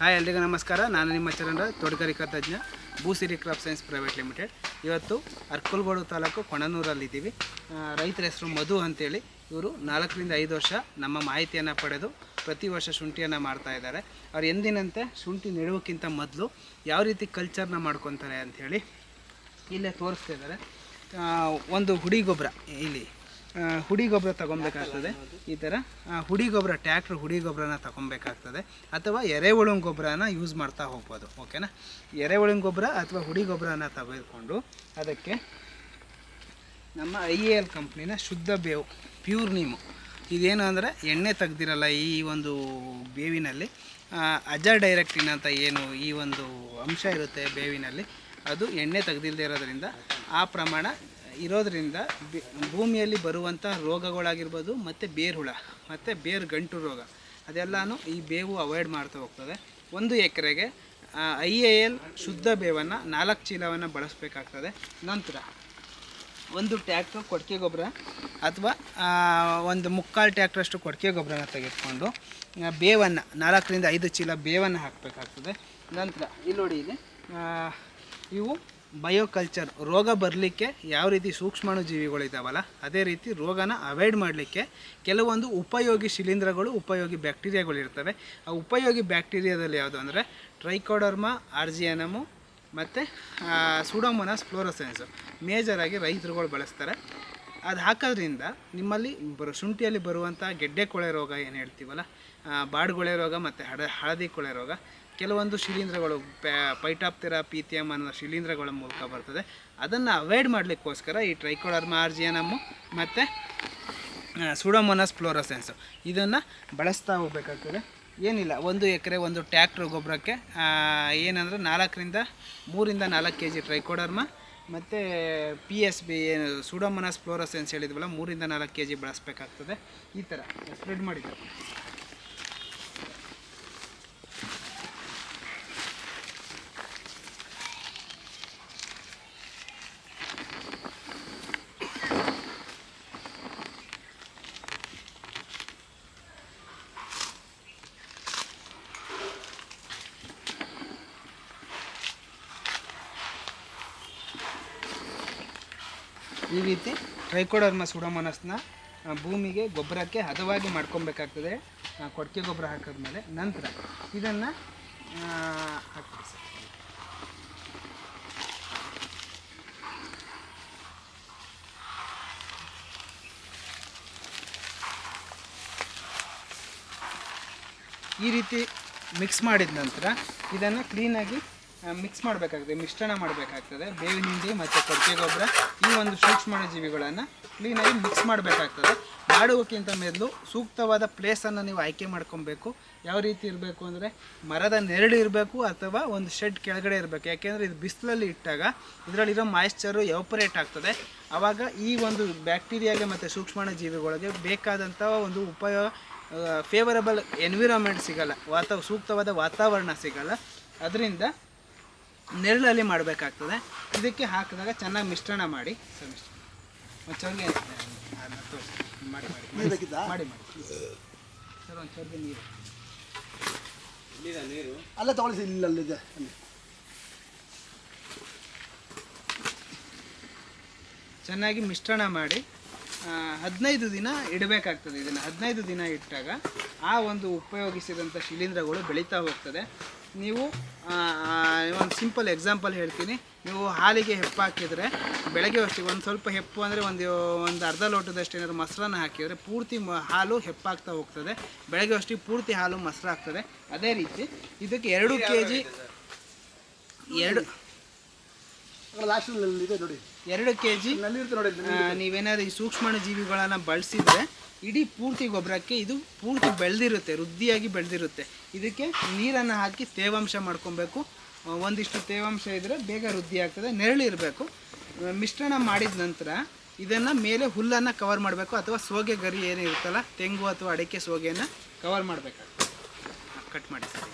Hi ಎಲ್ರಿಗೂ ನಮಸ್ಕಾರ. ನಾನು ನಿಮ್ಮ ಚರಣ್ರ ತೋಟಗಾರಿಕಾ ತಜ್ಞ Bhoosiri crop science private limited. ಇವತ್ತು ಅರ್ಕಲ್ಗೋಡು ತಾಲೂಕು ಕೊಣನೂರಲ್ಲಿದ್ದೀವಿ ರೈತರ ಹೆಸರು ಮಧು ಅಂತೇಳಿ. ಇವರು ನಾಲ್ಕರಿಂದ ಐದು ವರ್ಷ ನಮ್ಮ ಮಾಹಿತಿಯನ್ನು ಪಡೆದು ಪ್ರತಿ ವರ್ಷ ಶುಂಠಿಯನ್ನು ಮಾಡ್ತಾ ಇದ್ದಾರೆ. ಅವ್ರು ಎಂದಿನಂತೆ ಶುಂಠಿ ನೆಡುವಕ್ಕಿಂತ ಮೊದಲು ಯಾವ ರೀತಿ ಕಲ್ಚರ್ನ ಮಾಡ್ಕೊತಾರೆ ಅಂಥೇಳಿ ಇಲ್ಲೇ ತೋರಿಸ್ತಾ ಇದ್ದಾರೆ. ಒಂದು ಹುಡಿ ಗೊಬ್ಬರ, ಇಲ್ಲಿ ಹುಡಿ ಗೊಬ್ಬರ ತಗೊಬೇಕಾಗ್ತದೆ ಈ ಥರ ಹುಡಿ ಗೊಬ್ಬರ, ಟ್ಯಾಕ್ಟ್ರ್ ಹುಡಿ ಗೊಬ್ಬರನ ತಗೊಬೇಕಾಗ್ತದೆ ಅಥವಾ ಎರೆಹುಳು ಗೊಬ್ಬರನ ಯೂಸ್ ಮಾಡ್ತಾ ಹೋಗ್ಬೋದು ಓಕೆನಾ ಎರೆಹುಳು ಗೊಬ್ಬರ ಅಥವಾ ಹುಡಿ ಗೊಬ್ಬರನ ತೆಗೆದುಕೊಂಡು ಅದಕ್ಕೆ ನಮ್ಮ ಐ ಎ ಎಲ್ ಕಂಪ್ನಿನ ಶುದ್ಧ ಬೇವು, ಪ್ಯೂರ್ ನೀಮು. ಇದೇನು ಅಂದರೆ ಎಣ್ಣೆ ತೆಗ್ದಿರಲ್ಲ ಈ ಒಂದು ಬೇವಿನಲ್ಲಿ ಅಜ ಡೈರೆಕ್ಟಿನ್ ಅಂತ ಏನು ಈ ಒಂದು ಅಂಶ ಇರುತ್ತೆ ಬೇವಿನಲ್ಲಿ, ಅದು ಎಣ್ಣೆ ತೆಗ್ದಿಲ್ಲದೆ ಇರೋದ್ರಿಂದ ಆ ಪ್ರಮಾಣ ಇರೋದ್ರಿಂದ ಭೂಮಿಯಲ್ಲಿ ಬರುವಂಥ ರೋಗಗಳಾಗಿರ್ಬೋದು ಮತ್ತು ಬೇರುಹುಳ ಮತ್ತು ಬೇರು ಗಂಟು ರೋಗ, ಅದೆಲ್ಲಾನು ಈ ಬೇವು ಅವಾಯ್ಡ್ ಮಾಡ್ತಾ ಹೋಗ್ತದೆ. ಒಂದು ಎಕರೆಗೆ ಐ ಎ ಎಲ್ ಶುದ್ಧ ಬೇವನ್ನು ನಾಲ್ಕು ಚೀಲವನ್ನು ಬಳಸಬೇಕಾಗ್ತದೆ. ನಂತರ ಒಂದು ಟ್ಯಾಕ್ಟ್ರ್ ಕೊಡಕೆ ಗೊಬ್ಬರ ಅಥವಾ ಒಂದು ಮುಕ್ಕಾಲು ಟ್ಯಾಕ್ಟ್ರಷ್ಟು ಕೊಡಕೆ ಗೊಬ್ಬರನ ತೆಗೆದುಕೊಂಡು ಬೇವನ್ನು ನಾಲ್ಕರಿಂದ ಐದು ಚೀಲ ಬೇವನ್ನು ಹಾಕಬೇಕಾಗ್ತದೆ. ನಂತರ, ಇಲ್ಲಿ ನೋಡಿ ಇಲ್ಲಿ ಇವು ಬಯೋಕಲ್ಚರ್ ರೋಗ ಬರಲಿಕ್ಕೆ ಯಾವ ರೀತಿ ಸೂಕ್ಷ್ಮಾಣು ಜೀವಿಗಳಿದ್ದಾವಲ್ಲ ಅದೇ ರೀತಿ ರೋಗನ ಅವಾಯ್ಡ್ ಮಾಡಲಿಕ್ಕೆ ಕೆಲವೊಂದು ಉಪಯೋಗಿ ಶಿಲೀಂಧ್ರಗಳು, ಉಪಯೋಗಿ ಬ್ಯಾಕ್ಟೀರಿಯಾಗಳು ಇರ್ತವೆ ಆ ಉಪಯೋಗಿ ಬ್ಯಾಕ್ಟೀರಿಯಾದಲ್ಲಿ ಯಾವುದು ಅಂದರೆ ಟ್ರೈಕೋಡರ್ಮಾ ಆರ್ಜಿಯನಮು ಮತ್ತು ಸುಡೋಮೊನಾಸ್ ಫ್ಲೋರೋಸೆನ್ಸು ಮೇಜರಾಗಿ ರೈತರುಗಳು ಬಳಸ್ತಾರೆ. ಅದು ಹಾಕೋದ್ರಿಂದ ನಿಮ್ಮಲ್ಲಿ ಬರೋ, ಶುಂಠಿಯಲ್ಲಿ ಬರುವಂಥ ಗೆಡ್ಡೆ ಕೊಳೆ ರೋಗ ಏನು ಹೇಳ್ತೀವಲ್ಲ ಬಾಡ್ಗೊಳೆ ರೋಗ ಮತ್ತು ಹಡ, ಹಳದಿ ಕೊಳೆ ರೋಗ ಕೆಲವೊಂದು ಶಿಲೀಂಧ್ರಗಳು ಪೈಟಾಪ್ತೆರಾ ಪೀತಿಯಮ್ ಅನ್ನೋ ಶಿಲೀಂಧ್ರಗಳ ಮೂಲಕ ಬರ್ತದೆ. ಅದನ್ನು ಅವಾಯ್ಡ್ ಮಾಡಲಿಕ್ಕೋಸ್ಕರ ಈ ಟ್ರೈಕೋಡರ್ಮಾ ಆರ್ಜಿಯನಮ್ಮು ಮತ್ತು ಸುಡೋಮೋನಸ್ ಫ್ಲೋರೋಸೆನ್ಸು ಇದನ್ನು ಬಳಸ್ತಾ ಹೋಗ್ಬೇಕಾಗ್ತದೆ. ಏನಿಲ್ಲ, ಒಂದು ಎಕರೆ, ಒಂದು ಟ್ಯಾಕ್ಟ್ರ್ ಗೊಬ್ಬರಕ್ಕೆ ಏನಂದರೆ ನಾಲ್ಕರಿಂದ ಮೂರಿಂದ ನಾಲ್ಕು ಕೆ ಜಿ ಟ್ರೈಕೋಡರ್ಮ, ಮತ್ತು ಪಿ ಎಸ್ ಬಿ ಏನು ಸುಡೋಮೊನಸ್ ಫ್ಲೋರೋಸೆನ್ಸ್ ಹೇಳಿದ್ವಲ್ಲ, ಮೂರಿಂದ ನಾಲ್ಕು ಕೆ ಜಿ ಬಳಸಬೇಕಾಗ್ತದೆ. ಈ ಥರ ಸ್ಪ್ರೆಡ್ ಮಾಡಿದ್ದಾರೆ ಈ ರೀತಿ ಟ್ರೈಕೋಡರ್ಮ ಸುಡೋಮೋನಸ್ನ ಭೂಮಿಗೆ ಗೊಬ್ಬರಕ್ಕೆ ಹದವಾಗಿ ಮಾಡ್ಕೊಬೇಕಾಗ್ತದೆ. ಕೊಟ್ಟಿಗೆ ಗೊಬ್ಬರ ಹಾಕಿದ್ಮೇಲೆ ನಂತರ ಇದನ್ನು ಹಾಕ್ತೀವಿ ಸರ್. ಈ ರೀತಿ ಮಿಕ್ಸ್ ಮಾಡಿದ ನಂತರ ಇದನ್ನು ಕ್ಲೀನಾಗಿ ಮಿಕ್ಸ್ ಮಾಡಬೇಕಾಗ್ತದೆ, ಮಿಶ್ರಣ ಮಾಡಬೇಕಾಗ್ತದೆ. ಬೇವಿನ ಹಿಂಡಿ ಮತ್ತು ಕೊರಕೆ ಗೊಬ್ಬರ, ಈ ಒಂದು ಸೂಕ್ಷ್ಮ ಜೀವಿಗಳನ್ನು ಕ್ಲೀನಾಗಿ ಮಿಕ್ಸ್ ಮಾಡಬೇಕಾಗ್ತದೆ. ಮಾಡುವಕ್ಕಿಂತ ಮೊದಲು ಸೂಕ್ತವಾದ ಪ್ಲೇಸನ್ನು ನೀವು ಆಯ್ಕೆ ಮಾಡ್ಕೊಬೇಕು. ಯಾವ ರೀತಿ ಇರಬೇಕು ಅಂದರೆ ಮರದ ನೆರಳು ಇರಬೇಕು ಅಥವಾ ಒಂದು ಶೆಡ್ ಕೆಳಗಡೆ ಇರಬೇಕು. ಯಾಕೆಂದರೆ ಇದು ಬಿಸಿಲಲ್ಲಿ ಇಟ್ಟಾಗ ಇದರಲ್ಲಿರೋ ಮಾಯಿಶ್ಚರು ಎವಪರೇಟ್ ಆಗ್ತದೆ. ಆವಾಗ ಈ ಒಂದು ಬ್ಯಾಕ್ಟೀರಿಯಾಗೆ ಮತ್ತು ಸೂಕ್ಷ್ಮಾಣು ಜೀವಿಗಳಿಗೆ ಬೇಕಾದಂಥ ಒಂದು ಉಪಯೋಗ ಫೇವರಬಲ್ ಎನ್ವಿರಾನ್ಮೆಂಟ್ ಸಿಗಲ್ಲ. ವಾತಾವ ಸೂಕ್ತವಾದ ವಾತಾವರಣ ಸಿಗಲ್ಲ. ಅದರಿಂದ ನೆರಳಲ್ಲಿ ಮಾಡಬೇಕಾಗ್ತದೆ. ಇದಕ್ಕೆ ಹಾಕಿದಾಗ ಚೆನ್ನಾಗಿ ಮಿಶ್ರಣ ಮಾಡಿ. ಸರ್ ಒಂದು ಮಾಡಿ ಮಾಡಿ. ಮಾಡಿ ಮಾಡಿ. ಸರ್ ಒಂದು ಚೌಗಿ ನೀರು. ಅಲ್ಲೇ ತಗೊಳ್ಳಿ ಇಲ್ಲ ಅಲ್ಲಿದೆ ಅಲ್ಲಿ ಚೆನ್ನಾಗಿ ಮಿಶ್ರಣ ಮಾಡಿ ಹದಿನೈದು ದಿನ ಇಡಬೇಕಾಗ್ತದೆ ಇದನ್ನು. ಹದಿನೈದು ದಿನ ಇಟ್ಟಾಗ ಆ ಒಂದು ಉಪಯೋಗಿಸಿದಂಥ ಶಿಲೀಂಧ್ರಗಳು ಬೆಳೀತಾ ಹೋಗ್ತದೆ. ನೀವು ಒಂದು ಸಿಂಪಲ್ ಎಕ್ಸಾಂಪಲ್ ಹೇಳ್ತೀನಿ. ನೀವು ಹಾಲಿಗೆ ಹೆಪ್ಪು ಹಾಕಿದರೆ, ಬೆಳಗ್ಗೆ ಅಷ್ಟಿಗೆ ಒಂದು ಸ್ವಲ್ಪ ಹೆಪ್ಪು ಅಂದರೆ ಒಂದು ಒಂದು ಅರ್ಧ ಲೋಟದಷ್ಟು ಏನಾದರೂ ಮೊಸರನ್ನ ಹಾಕಿದರೆ ಪೂರ್ತಿ ಹಾಲು ಹೆಪ್ಪಾಗ್ತಾ ಹೋಗ್ತದೆ. ಬೆಳಗ್ಗೆ ಅಷ್ಟಿಗೆ ಪೂರ್ತಿ ಹಾಲು ಮೊಸರು ಆಗ್ತದೆ ಅದೇ ರೀತಿ, ಇದಕ್ಕೆ ಎರಡು ಕೆ ಜಿ ಎರಡು ಇದೆ ನೋಡಿ. ಎರಡು ಕೆ ಜಿ ನೋಡಿ ನೀವೇನಾದ್ರು ಈ ಸೂಕ್ಷ್ಮಾಣು ಜೀವಿಗಳನ್ನು ಬಳಸಿದ್ರೆ ಇಡೀ ಪೂರ್ತಿ ಗೊಬ್ಬರಕ್ಕೆ ಇದು ಪೂರ್ತಿ ಬೆಳೆದಿರುತ್ತೆ ವೃದ್ಧಿಯಾಗಿ ಬೆಳೆದಿರುತ್ತೆ. ಇದಕ್ಕೆ ನೀರನ್ನು ಹಾಕಿ ತೇವಾಂಶ ಮಾಡ್ಕೊಬೇಕು. ಒಂದಿಷ್ಟು ತೇವಾಂಶ ಇದ್ದರೆ ಬೇಗ ವೃದ್ಧಿ ಆಗ್ತದೆ ನೆರಳು ಇರಬೇಕು. ಮಿಶ್ರಣ ಮಾಡಿದ ನಂತರ ಇದನ್ನು ಮೇಲೆ ಹುಲ್ಲನ್ನು ಕವರ್ ಮಾಡಬೇಕು ಅಥವಾ ಸೋಗೆ ಗರಿ ಏನಿರುತ್ತಲ್ಲ ತೆಂಗು ಅಥವಾ ಅಡಿಕೆ ಸೋಗೆಯನ್ನು ಕವರ್ ಮಾಡಬೇಕಾಗ್ತದೆ ಕಟ್ ಮಾಡಿ ಸರ್.